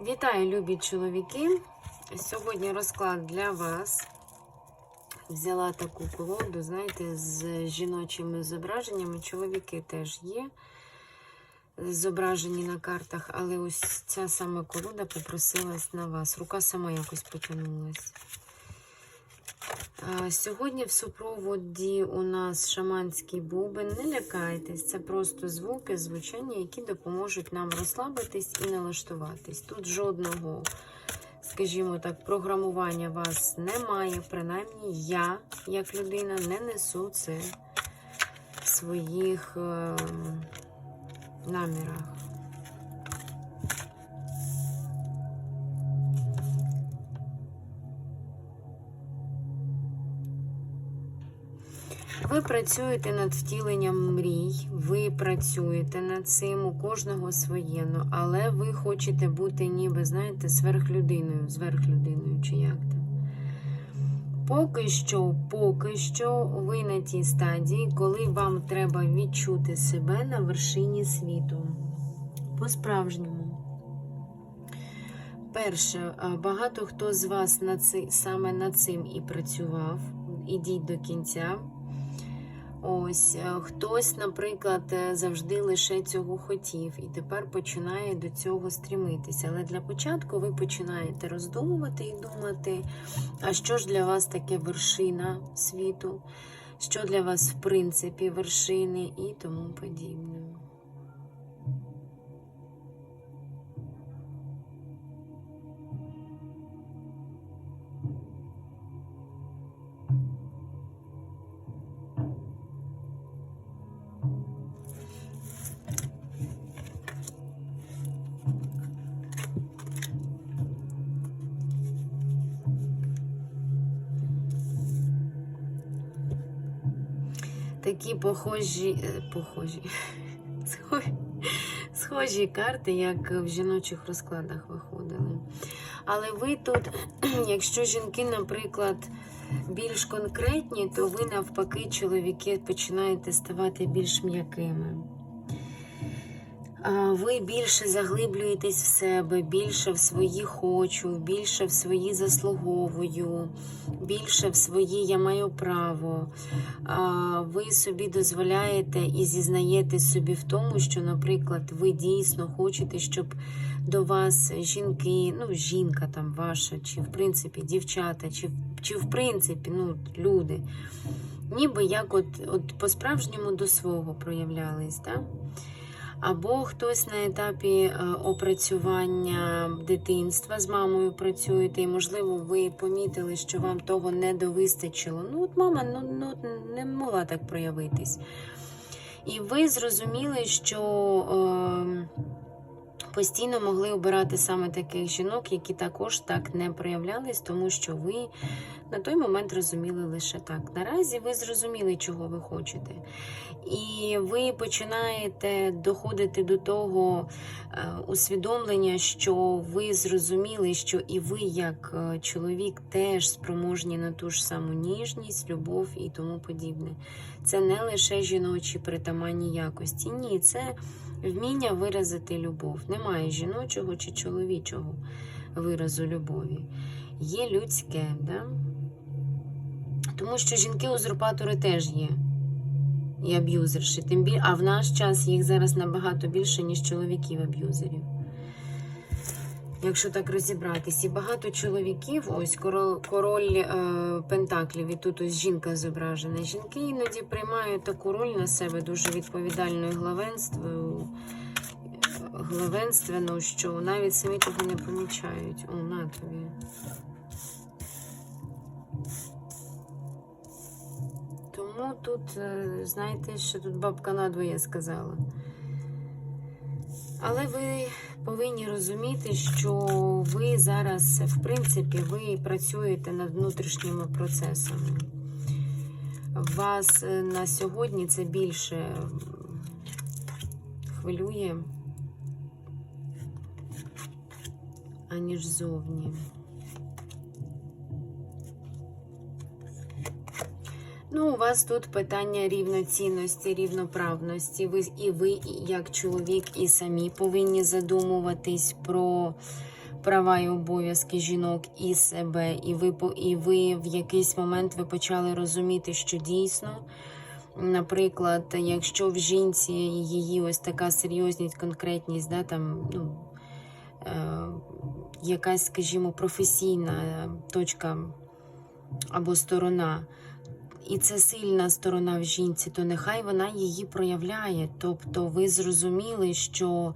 Вітаю, любі чоловіки! Сьогодні розклад для вас. Взяла таку колоду, знаєте, з жіночими зображеннями. Чоловіки теж є зображені на картах, але ось ця саме колода попросилась на вас. Рука сама якось потягнулась. Сьогодні в супроводі у нас шаманський бубен. Не лякайтесь, це просто звуки, звучання, які допоможуть нам розслабитись і налаштуватись. Тут жодного, скажімо так, програмування вас немає. Принаймні, я, як людина, не несу це в своїх е, намірах. Ви працюєте над втіленням мрій, ви працюєте над цим, у кожного своє, ну, але ви хочете бути ніби, знаєте, сверхлюдиною, зверхлюдиною, чи як там. Поки що, поки що ви на тій стадії, коли вам треба відчути себе на вершині світу. По-справжньому. Перше, багато хто з вас над ци, саме над цим і працював. Ідіть до кінця. Ось е, хтось, наприклад, е, завжди лише цього хотів і тепер починає до цього стрімитися. Але для початку ви починаєте роздумувати і думати, а що ж для вас таке вершина світу, що для вас, в принципі, вершини і тому подібне. Такі похожі, е, похожі, схожі, схожі карти, як в жіночих розкладах виходили. Але ви тут, якщо жінки, наприклад, більш конкретні, то ви навпаки, чоловіки, починаєте ставати більш м'якими. Ви більше заглиблюєтесь в себе, більше в свої хочу, більше в свої заслуговую, більше в свої я маю право. Ви собі дозволяєте і зізнаєте собі в тому, що, наприклад, ви дійсно хочете, щоб до вас жінки, ну, жінка там ваша, чи в принципі дівчата, чи, чи в принципі ну, люди, ніби як от, от по-справжньому до свого проявлялись. Так? Або хтось на етапі е, опрацювання дитинства з мамою працюєте, і, можливо, ви помітили, що вам того не довистачило. Ну, от мама ну, ну, не могла так проявитись. І ви зрозуміли, що е, постійно могли обирати саме таких жінок, які також так не проявлялись, тому що ви на той момент розуміли лише так. Наразі ви зрозуміли, чого ви хочете. І ви починаєте доходити до того е, усвідомлення, що ви зрозуміли, що і ви, як е, чоловік, теж спроможні на ту ж саму ніжність, любов і тому подібне. Це не лише жіночі притаманні якості. Ні, це вміння виразити любов. Немає жіночого чи чоловічого виразу любові. Є людське, да? тому що жінки-узурпатори теж є і аб'юзерші. Тим біль... А в наш час їх зараз набагато більше, ніж чоловіків аб'юзерів. Якщо так розібратись, і багато чоловіків, ось король, король е, Пентаклів, і тут ось жінка зображена. Жінки іноді приймають таку роль на себе дуже відповідальною главенствою, главенственну, що навіть самі того не помічають. О, на тобі. Тому тут, е, знаєте, що тут бабка надвоє сказала. Але ви повинні розуміти, що ви зараз, в принципі, ви працюєте над внутрішніми процесами. Вас е, на сьогодні це більше хвилює, аніж зовні. Ну, у вас тут питання рівноцінності, рівноправності. Ви і ви, і як чоловік, і самі повинні задумуватись про права і обов'язки жінок і себе, і ви, і ви в якийсь момент ви почали розуміти, що дійсно. Наприклад, якщо в жінці її ось така серйозність, конкретність, да, там, ну, е, якась, скажімо, професійна точка або сторона, і це сильна сторона в жінці, то нехай вона її проявляє. Тобто ви зрозуміли, що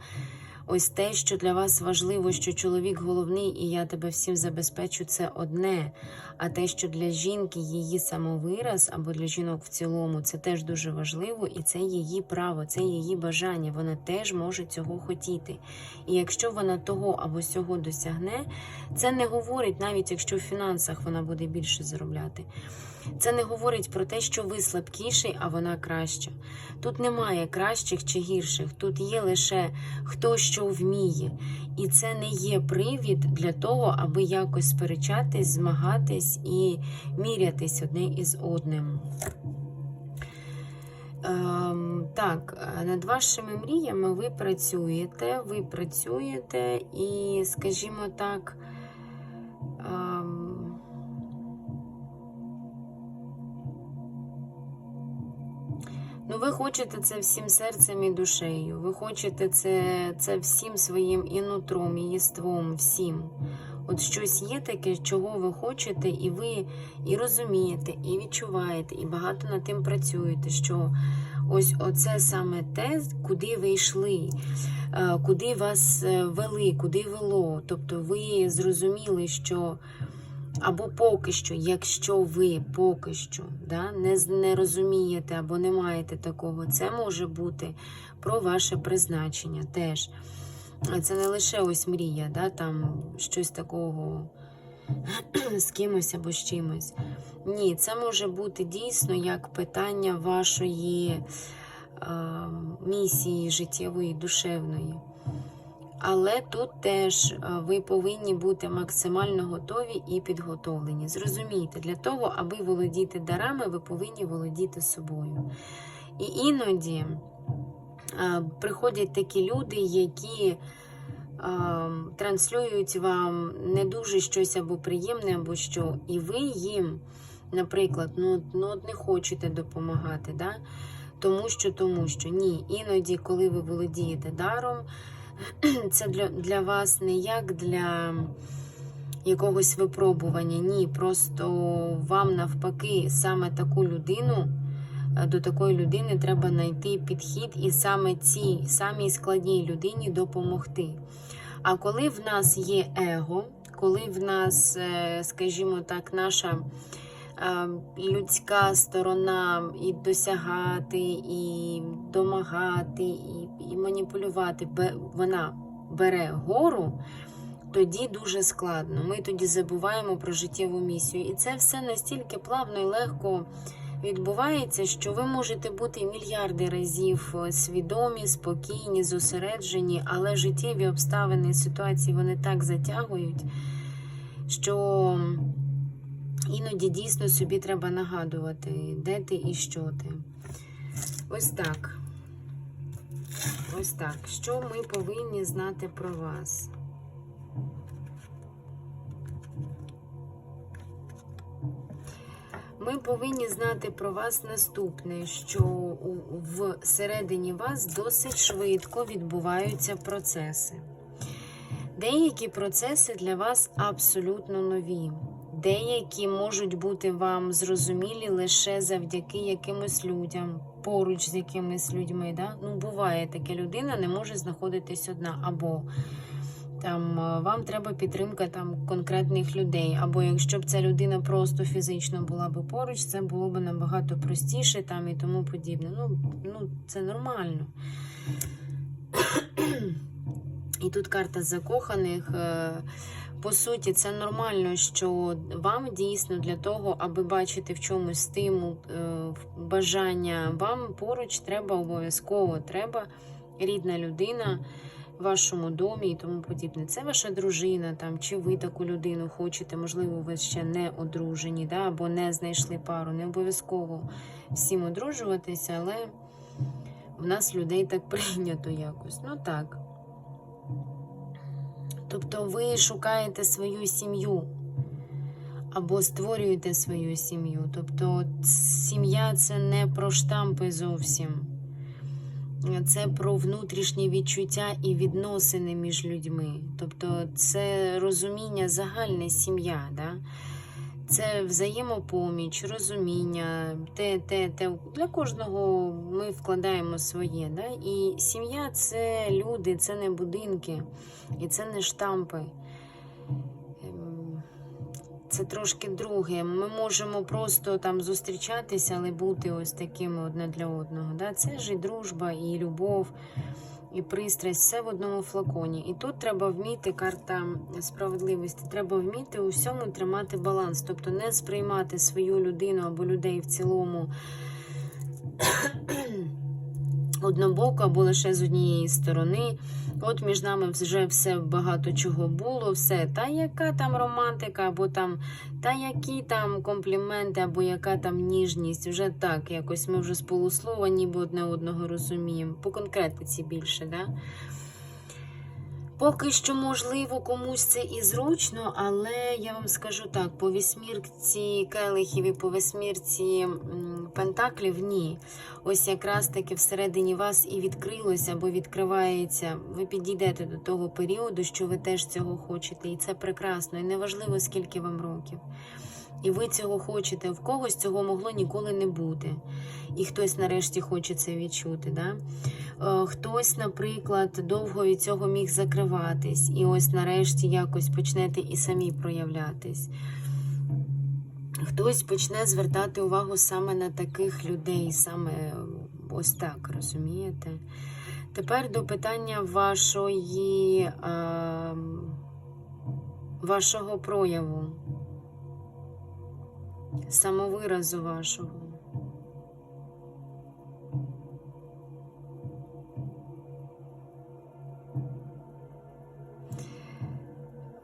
ось те, що для вас важливо, що чоловік головний, і я тебе всім забезпечу, це одне. А те, що для жінки її самовираз або для жінок в цілому, це теж дуже важливо, і це її право, це її бажання. Вона теж може цього хотіти. І якщо вона того або сього досягне, це не говорить, навіть якщо в фінансах вона буде більше заробляти. Це не говорить про те, що ви слабкіший, а вона краща. Тут немає кращих чи гірших, тут є лише хто що вміє. І це не є привід для того, аби якось сперечатись, змагатись і мірятись одне із одним. Ем, так, е, над вашими мріями ви працюєте, ви працюєте і, скажімо так, Ну, ви хочете це всім серцем і душею. Ви хочете це, це всім своїм і нутром, і єством, всім. От щось є таке, чого ви хочете, і ви і розумієте, і відчуваєте, і багато над тим працюєте. Що ось оце саме те, куди ви йшли, е, куди вас е, вели, куди вело. Тобто ви зрозуміли, що. Або поки що, якщо ви поки що да, не, не розумієте або не маєте такого, це може бути про ваше призначення теж. Це не лише ось мрія, да, там щось такого з кимось або з чимось. Ні, це може бути дійсно як питання вашої е, місії життєвої, душевної. Але тут теж е, ви повинні бути максимально готові і підготовлені. Зрозумійте, для того, аби володіти дарами, ви повинні володіти собою. І іноді е, приходять такі люди, які е, транслюють вам не дуже щось або приємне, або що, і ви їм, наприклад, ну, ну от не хочете допомагати. Да? Тому що, тому що ні, іноді, коли ви володієте даром, це для, для вас не як для якогось випробування. Ні, просто вам навпаки саме таку людину, е, до такої людини треба знайти підхід і саме цій самій складній людині допомогти. А коли в нас є его, коли в нас, е, скажімо так, наша людська сторона і досягати, і домагати, і, і маніпулювати, вона бере гору, тоді дуже складно. Ми тоді забуваємо про життєву місію. І це все настільки плавно і легко відбувається, що ви можете бути мільярди разів е, свідомі, спокійні, зосереджені, але життєві обставини ситуації вони так затягують, що іноді дійсно собі треба нагадувати, де ти і що ти. Ось так. Ось так. Що ми повинні знати про вас? Ми повинні знати про вас наступне, що всередині вас досить швидко відбуваються процеси. Деякі процеси для вас абсолютно нові. Деякі можуть бути вам зрозумілі лише завдяки якимось людям, поруч з якимись людьми. Да? Ну, буває таке, людина не може знаходитись одна, або там е, вам треба підтримка там конкретних людей. Або якщо б ця людина просто фізично була би поруч, це було б набагато простіше там і тому подібне. Ну, ну це нормально. І тут карта закоханих. По суті, це нормально, що вам дійсно для того, аби бачити в чомусь стимул, е, бажання, вам поруч треба обов'язково треба рідна людина в вашому домі і тому подібне. Це ваша дружина, там, чи ви таку людину хочете, можливо, ви ще не одружені, да, або не знайшли пару. Не обов'язково всім одружуватися, але в нас людей так прийнято якось. Ну так. Тобто ви шукаєте свою сім'ю або створюєте свою сім'ю. Тобто сім'я це не про штампи зовсім. Це про внутрішні відчуття і відносини між людьми. Тобто це розуміння загальне сім'я. Да? Це взаємопоміч, розуміння, те, те, те. Для кожного ми вкладаємо своє. Да? І сім'я це люди, це не будинки, і це не штампи. Ем, Це трошки друге. Ми можемо просто там зустрічатися, але бути ось такими одне для одного. Да? Це ж і дружба, і любов, і пристрасть, все в одному флаконі. І тут треба вміти карта справедливості. Треба вміти усьому тримати баланс, тобто не сприймати свою людину або людей в цілому однобоко або лише з однієї сторони. От між нами вже все багато чого було, все. Та яка там романтика, або там, та які там компліменти, або яка там ніжність. Вже так, якось ми вже з полуслова ніби одне одного розуміємо. По конкретиці більше, да? Поки що, можливо, комусь це і зручно, але я вам скажу так: по вісьмірці келихів і по вісьмірці пентаклів ні. Ось якраз таки всередині вас і відкрилося або відкривається. Ви підійдете до того періоду, що ви теж цього хочете. І це прекрасно. І неважливо, скільки вам років. І ви цього хочете. В когось цього могло ніколи не бути. І хтось нарешті хоче це відчути. Да? Е, Хтось, наприклад, довго від цього міг закриватись, і ось нарешті якось почнете і самі проявлятись. Хтось почне звертати увагу саме на таких людей, саме ось так, розумієте? Тепер до питання вашої, е, вашого прояву, самовиразу вашого.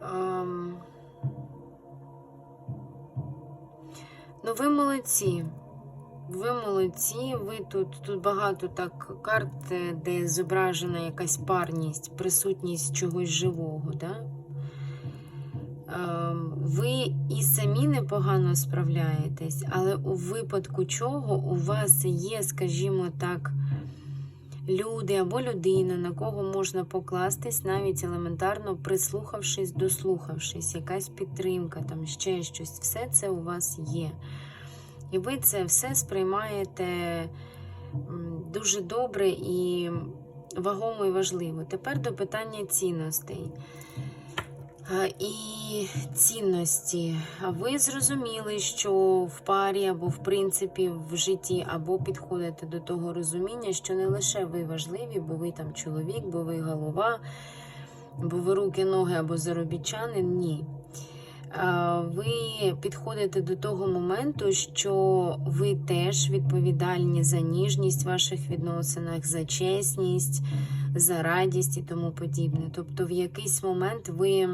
Ем, Ну, ви молодці. Ви молодці. Ви тут, тут багато так карт, де зображена якась парність, присутність чогось живого. Да? Ем, Ви і самі непогано справляєтесь, але у випадку чого у вас є, скажімо так, люди або людина, на кого можна покластись, навіть елементарно прислухавшись, дослухавшись, якась підтримка, там ще щось, все це у вас є. І ви це все сприймаєте дуже добре і вагомо і важливо. Тепер до питання цінностей. А, І цінності. Ви зрозуміли, що в парі або в принципі в житті, або підходите до того розуміння, що не лише ви важливі, бо ви там чоловік, бо ви голова, бо ви руки, ноги або заробітчанин. Ні. Ви підходите до того моменту, що ви теж відповідальні за ніжність ваших відносинах, за чесність, за радість і тому подібне. Тобто, в якийсь момент ви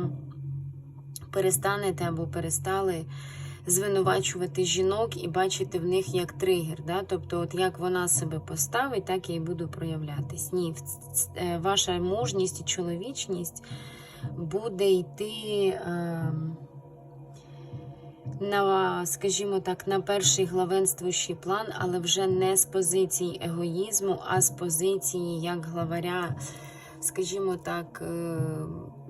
перестанете або перестали звинувачувати жінок і бачити в них як тригер. Да? Тобто, от як вона себе поставить, так я і буду проявлятись. Ні, е, ваша мужність і чоловічність буде йти. Е, на, скажімо так, на перший главенствуючий план, але вже не з позиції егоїзму, а з позиції як главаря, скажімо так, е,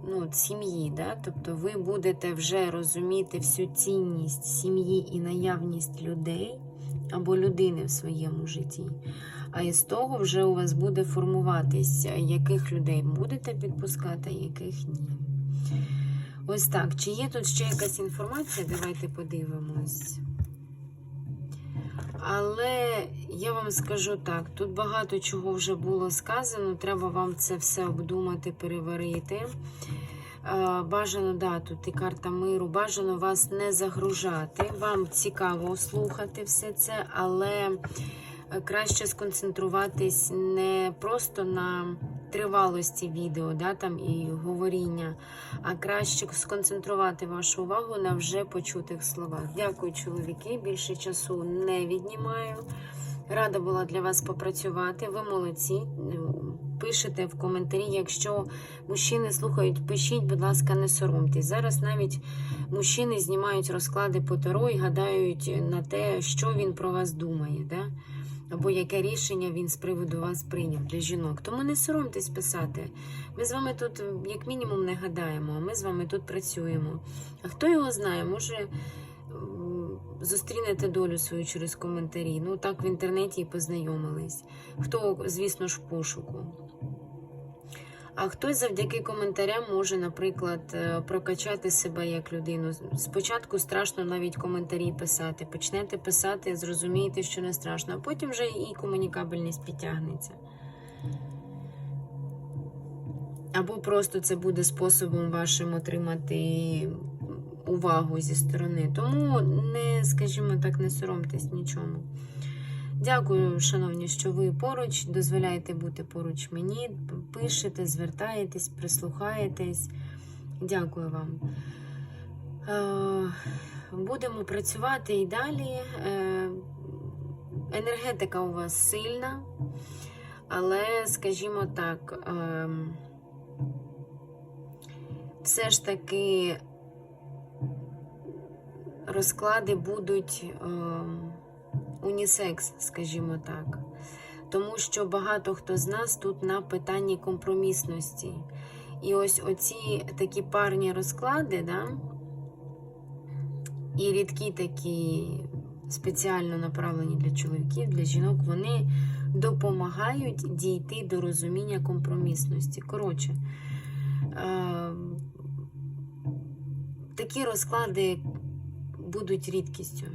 ну, сім'ї. Да? Тобто ви будете вже розуміти всю цінність сім'ї і наявність людей або людини в своєму житті. А із того вже у вас буде формуватись, яких людей будете підпускати, а яких ні. Ось так. Чи є тут ще якась інформація? Давайте подивимось. Але я вам скажу так: тут багато чого вже було сказано. Треба вам це все обдумати, переварити. Е, Бажано да, тут і карта миру, бажано вас не загружати. Вам цікаво слухати все це, але е, краще сконцентруватись не просто на тривалості відео, да, там і говоріння, а краще сконцентрувати вашу увагу на вже почутих словах. Дякую, чоловіки. Більше часу не віднімаю. Рада була для вас попрацювати. Ви молодці. пишете в коментарі. Якщо мужчини слухають, пишіть, будь ласка, не соромтесь. Зараз навіть мужчини знімають розклади по таро і гадають на те, що він про вас думає, да? Або яке рішення він з приводу вас прийняв для жінок. Тому не соромтесь писати. Ми з вами тут, як мінімум, не гадаємо, а ми з вами тут працюємо. А хто його знає, може. Зустрінете долю свою через коментарі. Ну так в інтернеті і познайомились. Хто, звісно ж, в пошуку. А хтось завдяки коментарям може, наприклад, е, прокачати себе як людину. Спочатку страшно навіть коментарі писати. Почнете писати, зрозумієте, що не страшно, а потім вже і комунікабельність підтягнеться. Або просто це буде способом вашим отримати увагу зі сторони. Тому не, скажімо так, не соромтесь нічому. Дякую, шановні, що ви поруч, дозволяєте бути поруч мені, пишете, звертаєтесь, прислухаєтесь. Дякую вам. Е, Будемо працювати і далі. Е, Енергетика у вас сильна, але, скажімо так, ем, все ж таки розклади будуть ем, унісекс, скажімо так. Тому що багато хто з нас тут на питанні компромісності. І ось оці такі парні розклади, да? і рідкі такі спеціально направлені для чоловіків, для жінок, вони допомагають дійти до розуміння компромісності. Коротше, е- такі розклади будуть рідкістю.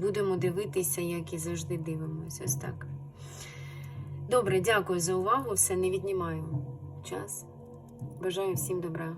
Будемо дивитися, як і завжди дивимося. Ось так. Добре, дякую за увагу. Все не віднімаю час. Бажаю всім добра.